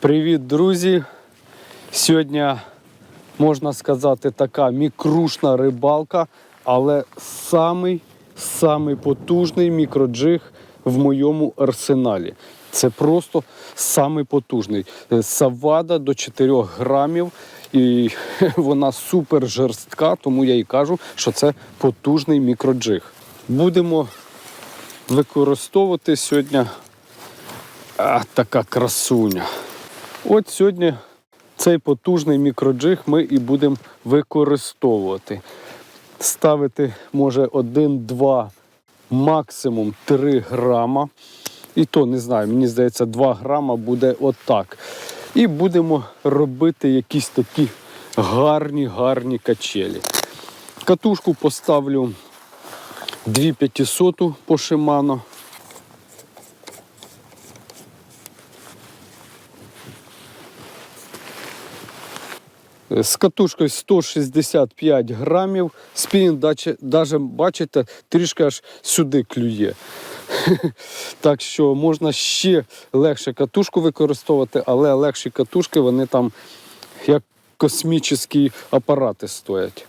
Привіт, друзі! Сьогодні, можна сказати, така мікрушна рибалка, але самий, самий потужний мікроджиг в моєму арсеналі. Це просто самий потужний. Е, Савада до 4 грамів. І вона супер жорстка, тому я і кажу, що це потужний мікроджиг. Будемо використовувати сьогодні а, така красуня. От сьогодні цей потужний мікроджиг ми і будемо використовувати. Ставити може 1-2, максимум 3 грама. І то не знаю, мені здається, 2 грама буде отак. І будемо робити якісь такі гарні, гарні качелі. Катушку поставлю 2500 по Shimano. З катушкою 165 грамів. Спінінг, навіть бачите, трішки аж сюди клює. Так що можна ще легше катушку використовувати, але легші катушки вони там як космічні апарати стоять.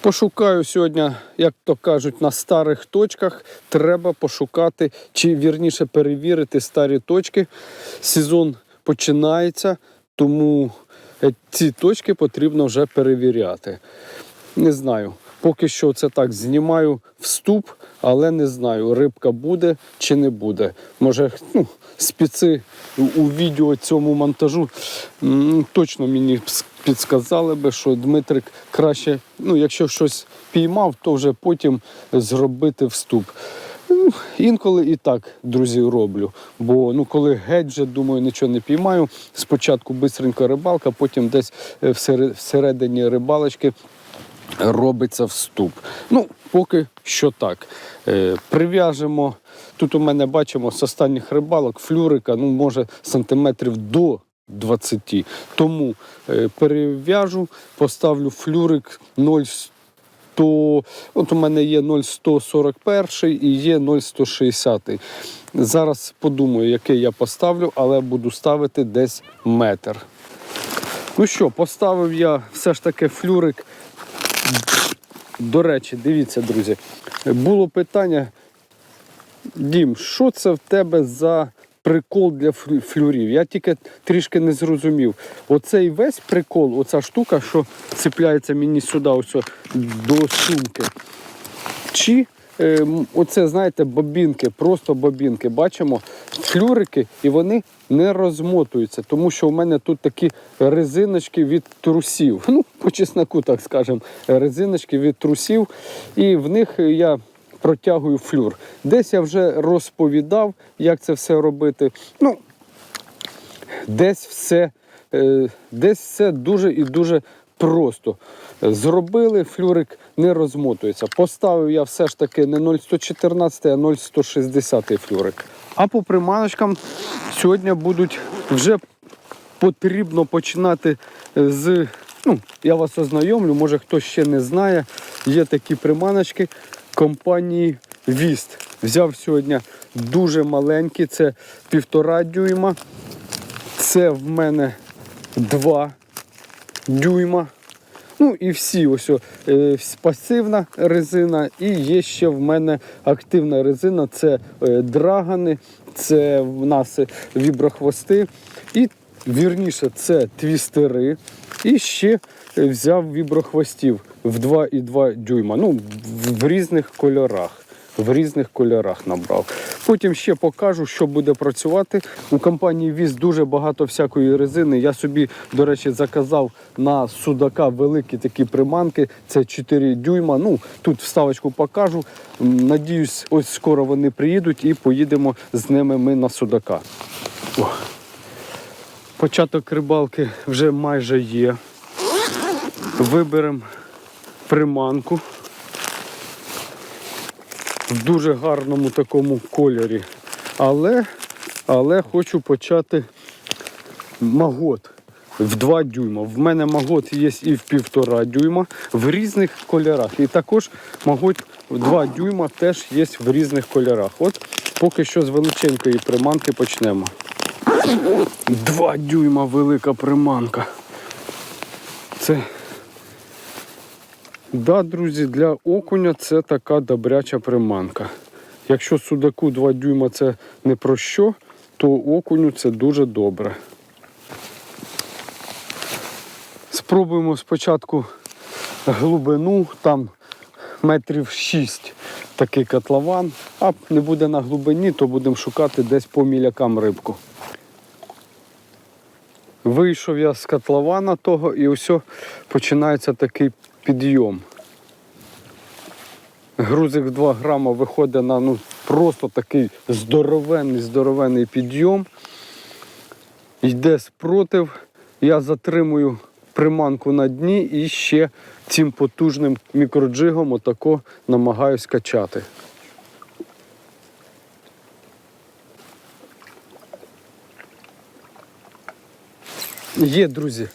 Пошукаю сьогодні, як то кажуть, на старих точках треба пошукати, чи вірніше перевірити старі точки. Сезон починається, тому ці точки потрібно вже перевіряти. Не знаю. Поки що це так знімаю вступ, але не знаю, рибка буде чи не буде. Може, ну, спеці у- відео цьому монтажу точно мені підсказали би, що Дмитрик краще, ну, якщо щось піймав, то вже потім зробити вступ. Ну, Інколи і так, друзі, роблю. Бо ну, коли геть вже думаю, нічого не піймаю, спочатку бистренько рибалка, потім десь е, всередині рибалочки робиться вступ. Ну, поки що так. Е, прив'яжемо. Тут у мене бачимо з останніх рибалок флюрика, ну, може, сантиметрів до 20. Тому е, перев'яжу, поставлю флюрик 0,100. От у мене є 0,141 і є 0,160. Зараз подумаю, який я поставлю, але буду ставити десь метр. Ну що, поставив я все ж таки флюрик до речі, дивіться, друзі, було питання, Дім, що це в тебе за прикол для флюрів? Я тільки трішки не зрозумів. Оцей весь прикол, оця штука, що цепляється мені сюди, ось до сумки. Чи е, оце, знаєте, бобінки, просто бобінки. Бачимо флюрики, і вони не розмотуються, тому що у мене тут такі резиночки від трусів. Ну, по чесноку, так скажемо, резиночки від трусів, і в них я протягую флюр. Десь я вже розповідав, як це все робити. Ну, десь все, е, десь все дуже і дуже просто. Зробили, флюрик не розмотується. Поставив я все ж таки не 0,114, а 0,160 флюрик. А по приманочкам сьогодні будуть вже потрібно починати з. Ну, я вас ознайомлю, може хтось ще не знає. Є такі приманочки компанії Віст. Взяв сьогодні дуже маленькі, це півтора дюйма. Це в мене 2 дюйма. Ну і всі ось о, е, пасивна резина, і є ще в мене активна резина. Це е, драгани, це в нас віброхвости. І вірніше, це твістери. І ще взяв віброхвостів в 2,2 дюйма. Ну, в, в різних кольорах в різних кольорах набрав. Потім ще покажу, що буде працювати. У компанії Віз дуже багато всякої резини. Я собі, до речі, заказав на судака великі такі приманки. Це 4 дюйма. Ну, тут вставочку покажу. Надіюсь, ось скоро вони приїдуть і поїдемо з ними ми на судака. О. Початок рибалки вже майже є. Виберемо приманку в дуже гарному такому кольорі. Але, але хочу почати магот в 2 дюйма. В мене магот є і в півтора дюйма в різних кольорах. І також магот в 2 дюйма теж є в різних кольорах. От поки що з величенької приманки почнемо. Два дюйма велика приманка. Це. Да, друзі, для окуня це така добряча приманка. Якщо судаку 2 дюйма це не про що, то окуню це дуже добре. Спробуємо спочатку глибину, там метрів 6 такий котлован, а не буде на глибині, то будемо шукати десь по мілякам рибку. Вийшов я з котлована того і ось починається такий підйом. Грузик в 2 грама виходить на ну, просто такий здоровенний, здоровенний підйом. Йде спротив, я затримую приманку на дні і ще цим потужним мікроджигом отако намагаюсь качати. Є, друзі.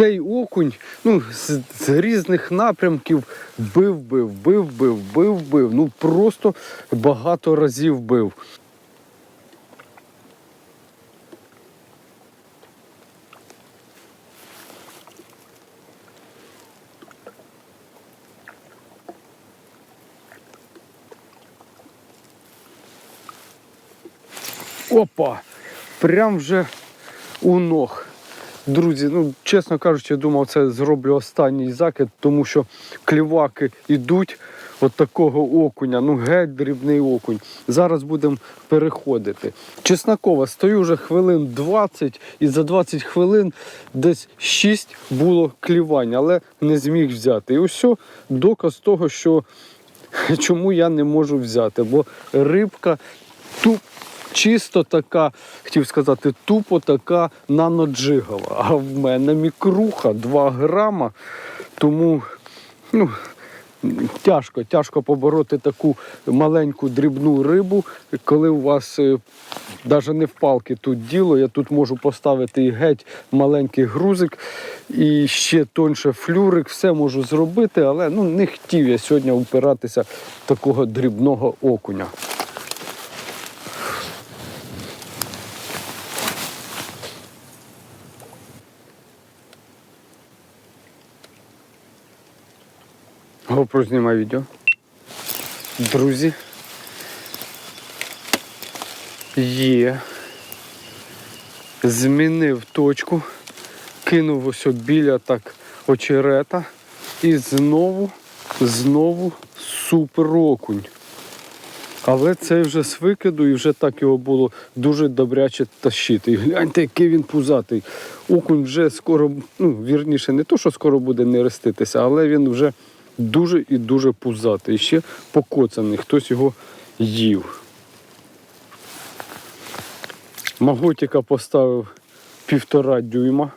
Цей окунь ну, з, з різних напрямків бив, бив, бив, бив, бив, бив. Ну просто багато разів бив. Опа! Прям вже у ног. Друзі, ну чесно кажучи, я думав, це зроблю останній закид, тому що кліваки йдуть от такого окуня, ну геть дрібний окунь. Зараз будемо переходити. Чеснокова, стою вже хвилин 20 і за 20 хвилин десь 6 було клівань, але не зміг взяти. І ось доказ того, що чому я не можу взяти, бо рибка туп чисто така, хотів сказати, тупо така наноджигова. А в мене мікруха 2 грама. Тому ну, тяжко, тяжко побороти таку маленьку дрібну рибу, коли у вас навіть не в палки тут діло. Я тут можу поставити і геть маленький грузик, і ще тонше флюрик, все можу зробити, але ну, не хотів я сьогодні упиратися в такого дрібного окуня. GoPro знімає відео. Друзі. Є. Змінив точку, кинув ось біля так очерета і знову, знову супер окунь. Але це вже з викиду і вже так його було дуже добряче тащити. І гляньте, який він пузатий. Окунь вже скоро, ну, вірніше, не то, що скоро буде нереститися, але він вже дуже і дуже пузатий. І ще покоцаний, хтось його їв. Маготіка поставив півтора дюйма.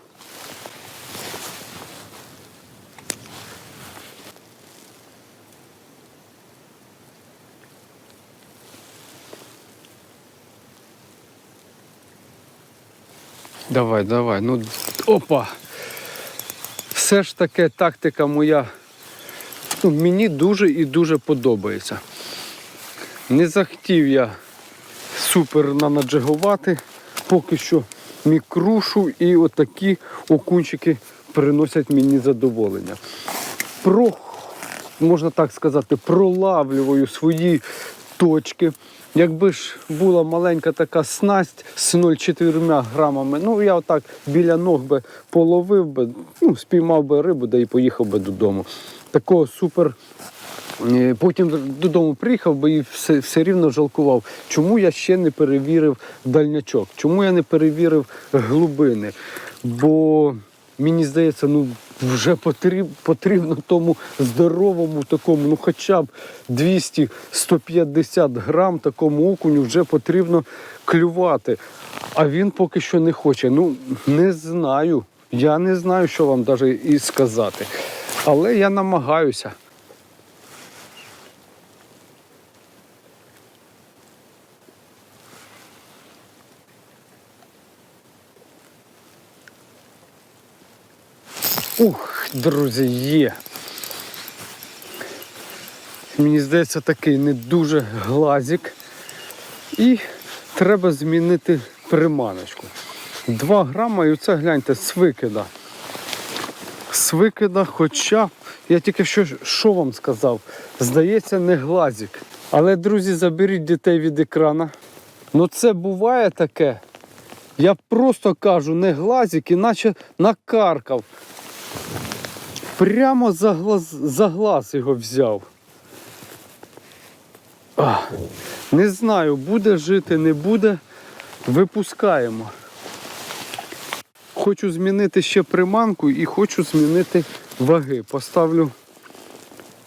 Давай, давай, ну опа. Все ж таки тактика моя ну, мені дуже і дуже подобається. Не захотів я супер нанаджигувати, поки що мікрушу і отакі окунчики приносять мені задоволення. Про, можна так сказати, пролавлюю свої точки. Якби ж була маленька така снасть з 0,4 грамами, ну я отак біля ног би половив би, ну, спіймав би рибу, да і поїхав би додому. Такого супер. е, Потім додому приїхав би і все, все рівно жалкував, чому я ще не перевірив дальнячок, чому я не перевірив глибини. Бо мені здається, ну вже потрібно тому здоровому такому, ну хоча б 200-150 грам такому окуню вже потрібно клювати. А він поки що не хоче. Ну, не знаю. Я не знаю, що вам навіть і сказати. Але я намагаюся. Ух, друзі, є. Мені здається, такий не дуже глазик. І треба змінити приманочку. 2 грама і оце гляньте, з викида. З викида, хоча я тільки що що вам сказав, здається, не глазик. Але, друзі, заберіть дітей від екрана. Ну це буває таке. Я просто кажу, не глазик, іначе накаркав. Прямо за глаз, за глаз його взяв. А, не знаю, буде жити, не буде. Випускаємо. Хочу змінити ще приманку і хочу змінити ваги. Поставлю.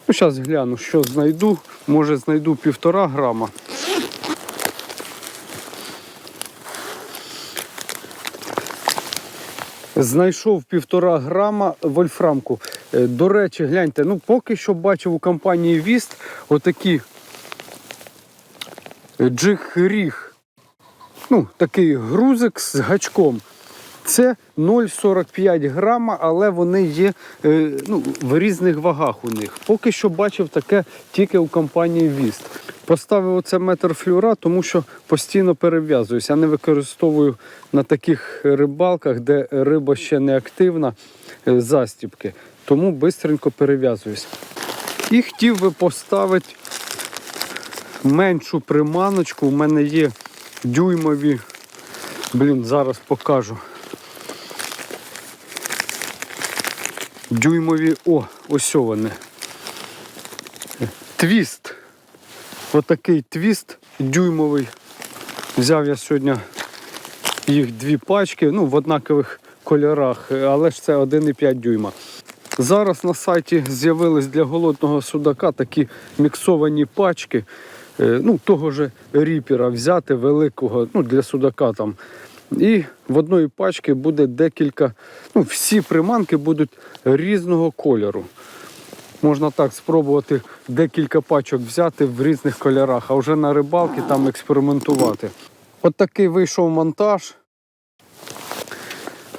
Ну, зараз гляну, що знайду. Може знайду півтора грама. Знайшов півтора грама вольфрамку. Е, До речі, гляньте, ну поки що бачив у компанії Віст отакі джиг-ріг. Ну, такий грузик з гачком. Це 0,45 грама, але вони є е, ну, в різних вагах у них. Поки що бачив таке тільки у компанії Віст. Поставив оце метр флюра, тому що постійно перев'язуюся. Я не використовую на таких рибалках, де риба ще не активна, е, застіпки. Тому швидко перев'язуюсь. І хотів би поставити меншу приманочку. У мене є дюймові. Блін, зараз покажу. Дюймові, о, ось вони. Твіст. Отакий твіст дюймовий. Взяв я сьогодні їх дві пачки, ну, в однакових кольорах, але ж це 1,5 дюйма. Зараз на сайті з'явились для голодного судака такі міксовані пачки. е, Ну, того ж ріпера взяти великого, ну, для судака там. І в одної пачці буде декілька, ну, всі приманки будуть різного кольору. Можна так спробувати декілька пачок взяти в різних кольорах, а вже на рибалки там експериментувати. От такий вийшов монтаж.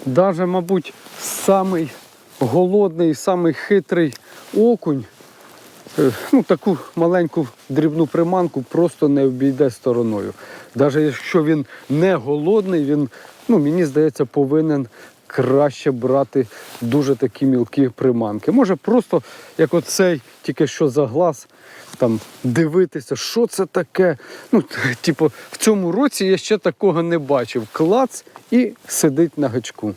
Даже, мабуть, самий голодний, самий хитрий окунь. Е, Ну, таку маленьку дрібну приманку просто не обійде стороною. Навіть якщо він не голодний, він, ну, мені здається, повинен краще брати дуже такі мілкі приманки. Може просто, як оцей, тільки що за глаз, там дивитися, що це таке. Ну, типу, в цьому році я ще такого не бачив. Клац і сидить на гачку.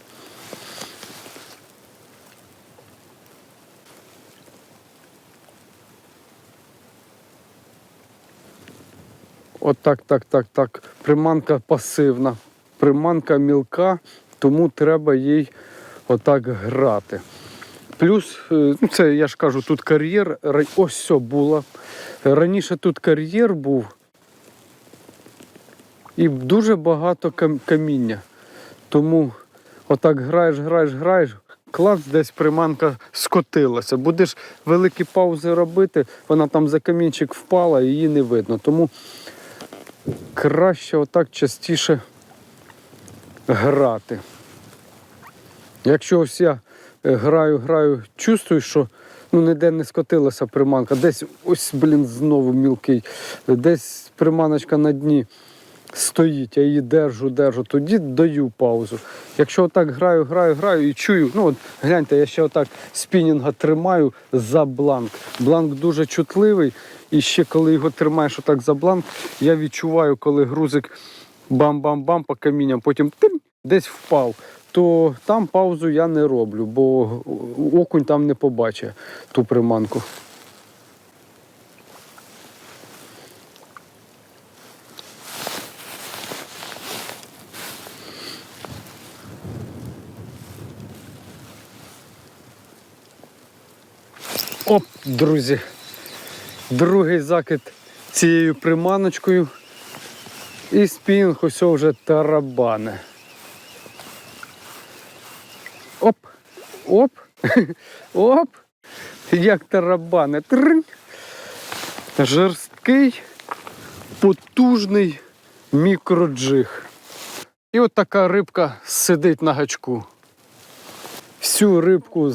От так, так, так. Приманка пасивна, приманка мілка, тому треба їй отак грати. Плюс, е, ну це я ж кажу, тут кар'єр, ось все було. Раніше тут кар'єр був і дуже багато каміння. Тому отак граєш, граєш, граєш, клац десь приманка скотилася. Будеш великі паузи робити, вона там за камінчик впала її не видно. Тому краще отак частіше грати. Якщо ось я е, граю, граю, чувствую, що ну, ніде не скотилася приманка, десь ось, блін, знову мілкий, десь приманочка на дні стоїть, я її держу, держу, тоді даю паузу. Якщо отак граю, граю, граю і чую, ну от гляньте, я ще отак спінінга тримаю за бланк. Бланк дуже чутливий, і ще коли його тримаєш отак за бланк, я відчуваю, коли грузик бам-бам-бам по камінням, потім тим, десь впав. То там паузу я не роблю, бо окунь там не побачить ту приманку. Оп, друзі. Другий закид цією приманочкою. І спінг ось вже тарабане. Оп, оп, оп. Як тарабане. Тринь. Жорсткий, потужний мікроджиг. І от така рибка сидить на гачку. Всю рибку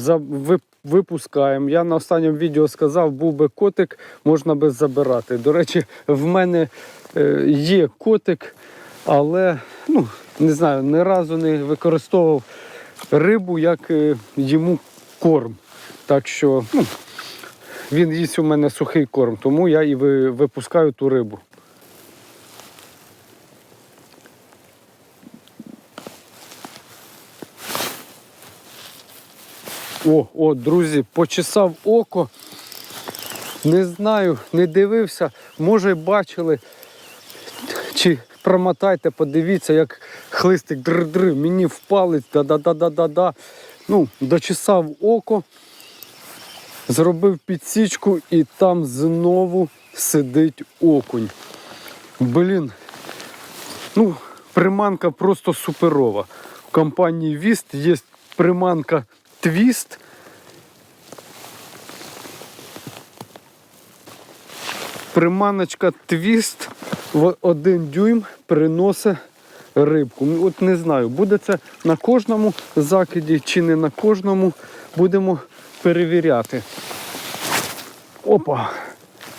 випускаємо. Я на останньому відео сказав, був би котик, можна би забирати. До речі, в мене е, є котик, але ну, не знаю, ні разу не використовував рибу як е, йому корм. Так що ну, він їсть у мене сухий корм, тому я і випускаю ту рибу. О, о, друзі, почесав око. Не знаю, не дивився. Може, бачили. Чи промотайте, подивіться, як хлистик др-др, мені в палець, да-да-да-да-да-да. Ну, дочесав око, зробив підсічку і там знову сидить окунь. Блін, ну, приманка просто суперова. В компанії Віст є приманка Твіст. Приманочка Твіст в один дюйм приносить рибку. Ну, От не знаю, буде це на кожному закиді чи не на кожному. Будемо перевіряти. Опа!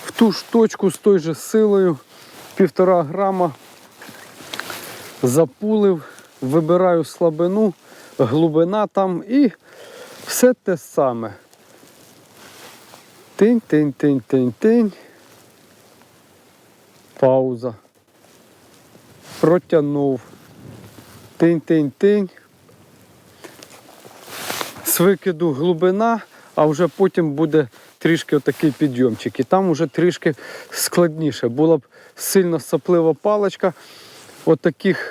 В ту ж точку з тою же силою півтора грама запулив, вибираю слабину, глибина там і все те саме. Тинь, тинь, тинь, тинь, тинь. Пауза. Протягнув. Тинь, тинь, тинь. З викиду глибина, а вже потім буде трішки отакий підйомчик. І там вже трішки складніше. Була б сильно саплива паличка. От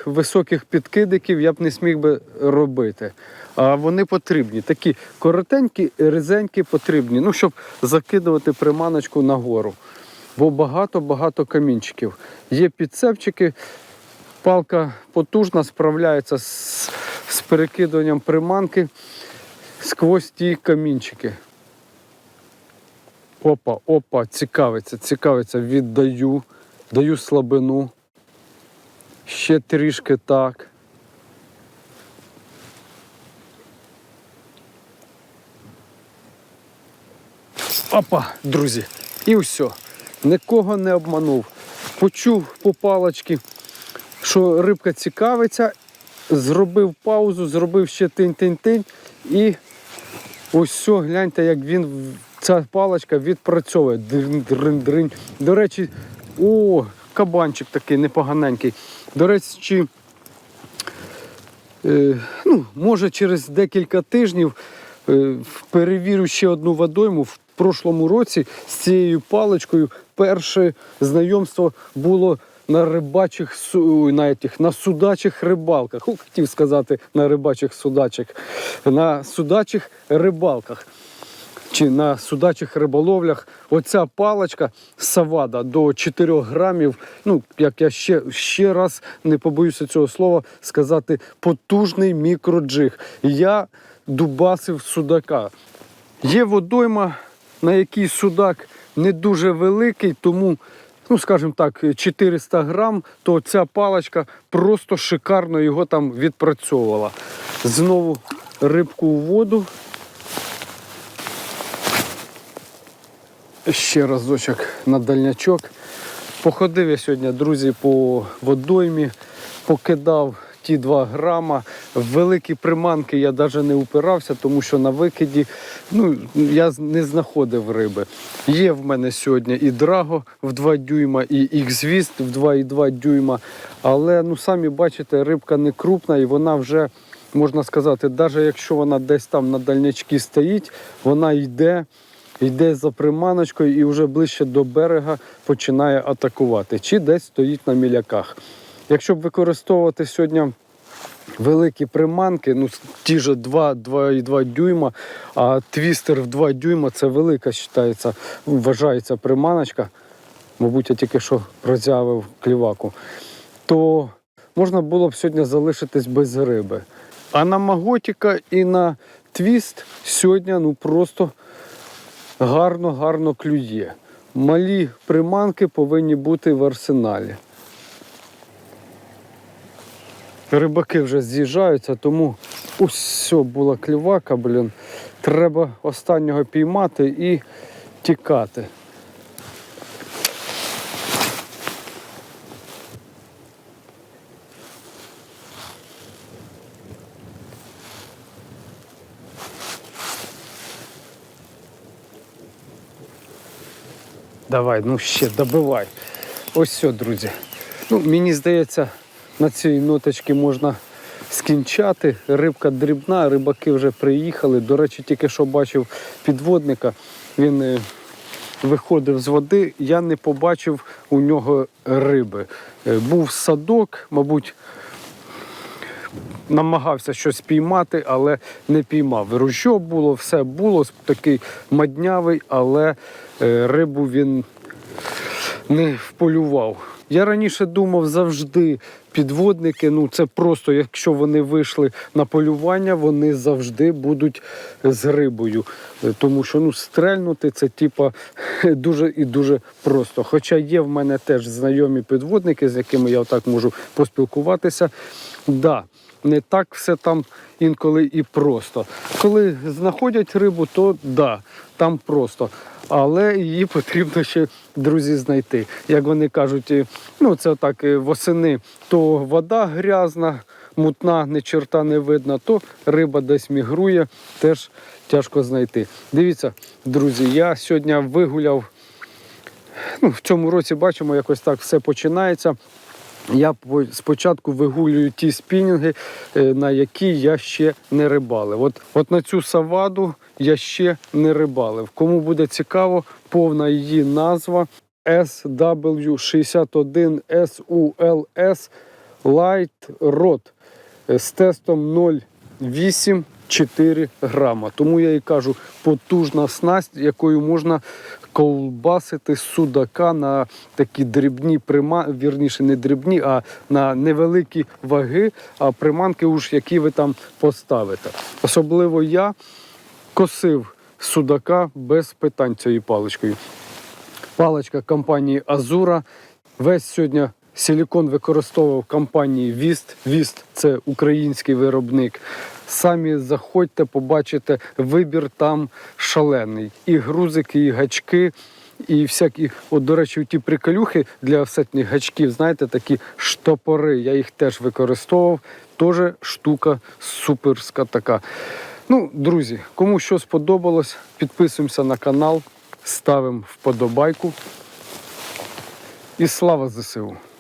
високих підкидиків я б не сміг би робити. А вони потрібні. Такі коротенькі, ризенькі потрібні, ну, щоб закидувати приманочку нагору. Бо багато-багато камінчиків. Є підцепчики, палка потужна, справляється з, з перекидуванням приманки сквозь ті камінчики. Опа, опа, цікавиться, цікавиться, віддаю, даю слабину. Ще трішки так. Опа, друзі, і все. Нікого не обманув. Почув по палочці, що рибка цікавиться, зробив паузу, зробив ще тинь-тинь-тинь і ось все, гляньте, як він ця паличка відпрацьовує. Дрин-дрин-дрин. До речі, о, кабанчик такий непоганенький. До речі, е, ну, може через декілька тижнів е, перевірю ще одну водойму. В прошлому році з цією паличкою перше знайомство було на рибачих на, етих, на судачих рибалках. Хотів сказати на рибачих судачих, на судачих рибалках. Чи на судачих риболовлях оця паличка савада до 4 грамів. Ну, як я ще, ще раз не побоюся цього слова сказати, потужний мікроджиг. Я дубасив судака. Є водойма, на якій судак не дуже великий, тому, ну скажімо так, 400 грам, то ця паличка просто шикарно його там відпрацьовувала. Знову рибку у воду. Ще разочок на дальнячок. Походив я сьогодні, друзі, по водоймі, покидав ті 2 грама. В великі приманки я навіть не упирався, тому що на викиді ну, я не знаходив риби. Є в мене сьогодні і драго в 2 дюйма, і ікзвіст в 2,2 дюйма. Але ну, самі бачите, рибка не крупна і вона вже, можна сказати, навіть якщо вона десь там на дальнячки стоїть, вона йде йде за приманочкою і вже ближче до берега починає атакувати. Чи десь стоїть на міляках. Якщо б використовувати сьогодні великі приманки, ну ті ж 2-2,2 дюйма, а твістер в 2 дюйма це велика вважається, вважається приманочка. Мабуть, я тільки що роззявив кліваку, то можна було б сьогодні залишитись без риби. А на маготіка і на твіст сьогодні ну просто гарно-гарно клює. Малі приманки повинні бути в арсеналі. Рибаки вже з'їжджаються, тому ось була клівака, блін. Треба останнього піймати і тікати. Давай, ну ще добивай. Ось все, друзі. Ну, мені здається, на цій ноточці можна скінчати. Рибка дрібна, рибаки вже приїхали. До речі, тільки що бачив підводника. Він е, виходив з води, я не побачив у нього риби. Е, Був садок, мабуть, намагався щось піймати, але не піймав. Ружьо було, все було, такий маднявий, але рибу він не вполював. Я раніше думав завжди підводники, ну це просто, якщо вони вийшли на полювання, вони завжди будуть з рибою. Е, Тому що ну, стрельнути це типа дуже і дуже просто. Хоча є в мене теж знайомі підводники, з якими я отак можу поспілкуватися. Да, не так все там інколи і просто. Коли знаходять рибу, то да, там просто. Але її потрібно ще, друзі, знайти. Як вони кажуть, ну це так восени, то вода грязна, мутна, ні черта не видно, то риба десь мігрує, теж тяжко знайти. Дивіться, друзі, я сьогодні вигуляв. Ну, в цьому році бачимо, якось так все починається. Я спочатку вигулюю ті спінінги, е, на які я ще не рибалив. От, от на цю саваду я ще не рибалив. Кому буде цікаво, повна її назва SW61SULS Light Rod е, з тестом 0,8 4 грама. Тому я і кажу, потужна снасть, якою можна ковбасити судака на такі дрібні прима, вірніше, не дрібні, а на невеликі ваги, а приманки, уж які ви там поставите. Особливо я косив судака без питань цією паличкою. Паличка компанії Азура. Весь сьогодні силікон використовував компанії Віст. Віст це український виробник. Самі заходьте, побачите, вибір там шалений. І грузики, і гачки, і всякі, от, до речі, ті приколюхи для всяких гачків, знаєте, такі штопори. Я їх теж використовував. Теж штука суперська така. Ну, друзі, кому що сподобалось, підписуємося на канал, ставимо вподобайку. І слава ЗСУ!